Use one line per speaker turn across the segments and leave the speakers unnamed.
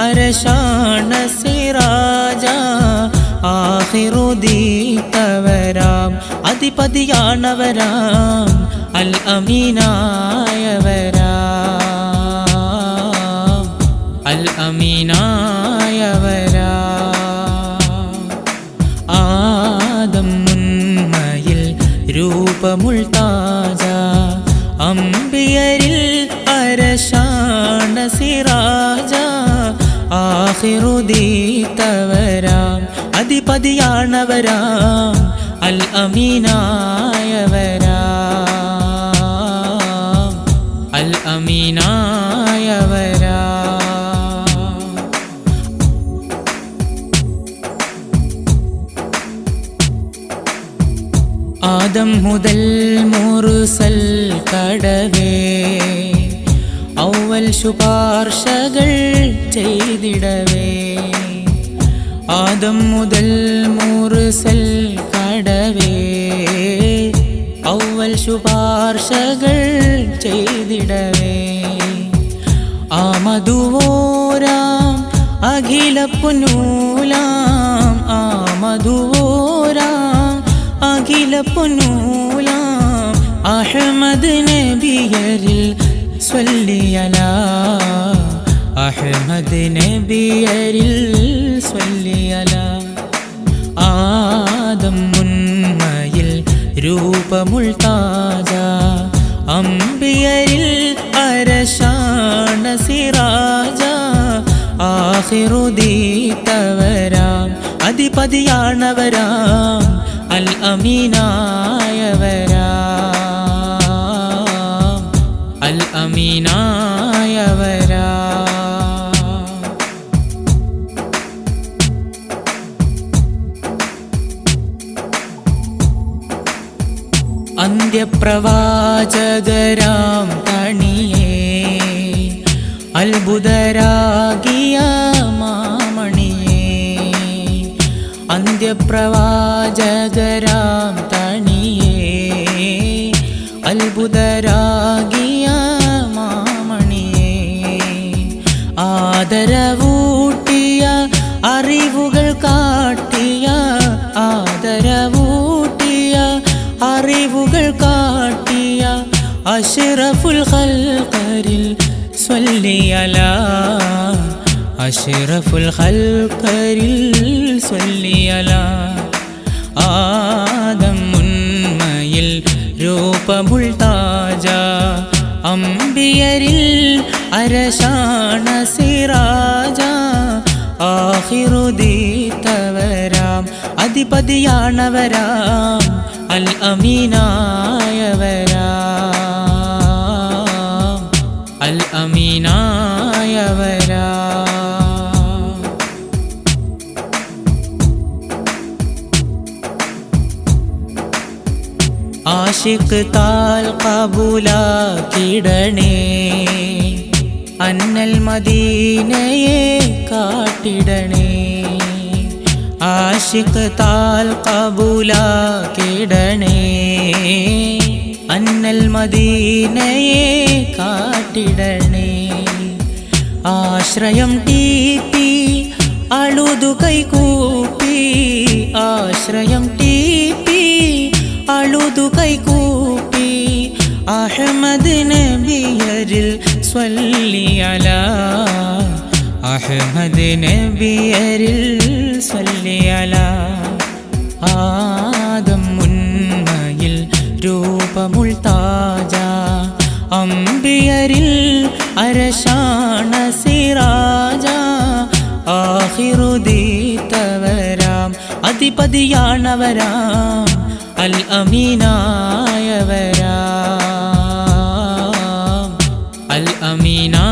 അരശാണ സിറാജ ആഹിറുദീത്തവരാം അധിപതിയാണവരാം അൽ അമീനായവരാം അൽ അമീനായവരാ. ആദം മുൻമയിൽ രൂപമുൾ താജ അമ്പിയരിൽ അരശാണ സിറാജ ആഹിറുദീത്തവരാം അധിപതിയാണവരാം അൽ അമീനായവരാം അൽ അമീനായവരാ. ആദം മുതൽ മുറുസൽ കടവേ ഔവൽ ശുപാർശകൾ ചെയ്തിടവേ. ആദം മുതൽ മൂറുസൽ കടവേ. ഔവൽ ശുപാർശകൾ ചെയ്തിടവേ. ആമധുവോരാം അഖില പുനൂലാം ആമധുവോരാം അഖില പുനൂലാം അഹമ്മദ് നബിയരിൽ സ്വല്ലിയല അഹമ്മദ് നബിയരിൽ സ്വല്ലിയല ആദം മുന്മയിൽ രൂപമുൾത്താജ താജ. അമ്പിയരിൽ അരശാണ സിറാജ. ആഹിറുദീത്തവരാം അധിപതിയാണവരാം. അൽ അമീനായവരാം അമീനായവരാ അന്ത്യപ്രവാചകരാം കണിയേ അത്ഭുതരാകിയ മാമണിയേ. അന്ത്യപ്രവാചകരാം അഷ്റഫുൽ ഖൽഖരിൽ സ്വല്ലിയല അഷറഫുൽ ഖൽഖരിൽ സ്വല്ലിയല ആദം മുൻമയിൽ രൂപമുൾ താജ അമ്പിയരിൽ അരശാണ സിറാജ ആഹിറുദീത്തവരാം അധിപതിയാണവരാം അൽ അമീനായവരാം അൽ അമീനായവരാ ആഷിഖ് താൽ കബൂലാക്കിടണേ. അന്നൽ മദീനയെ കാട്ടിടണേ. ആഷിഖ് താൽ കബൂലാക്കിടണേ. അന്നൽ മദീനയെ കാട്ടിടണേ ആശ്രയം ടീപ്പി അളുതു കൈകൂപ്പി. ആശ്രയം ടീപ്പി അളുതു കൈകൂപ്പി. അഹമ്മദ് നബിയരിൽ സ്വല്ലിയല. അഹമ്മദ് നബിയരിൽ സ്വല്ലിയല. മുൻമയിൽ രൂപമുൾ താജ അമ്പിയരിൽ അരശാണ സിറാജ. ആഹിറുദീത്തവരാം അധിപതിയാണവരാം അൽ അമീനായവരാം അൽ അമീനായവരാ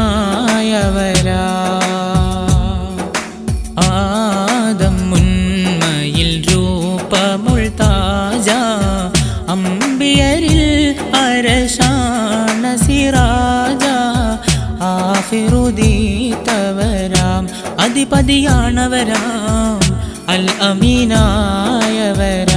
അധിപതിയാണവരാം. അൽ അമീനായവരാ.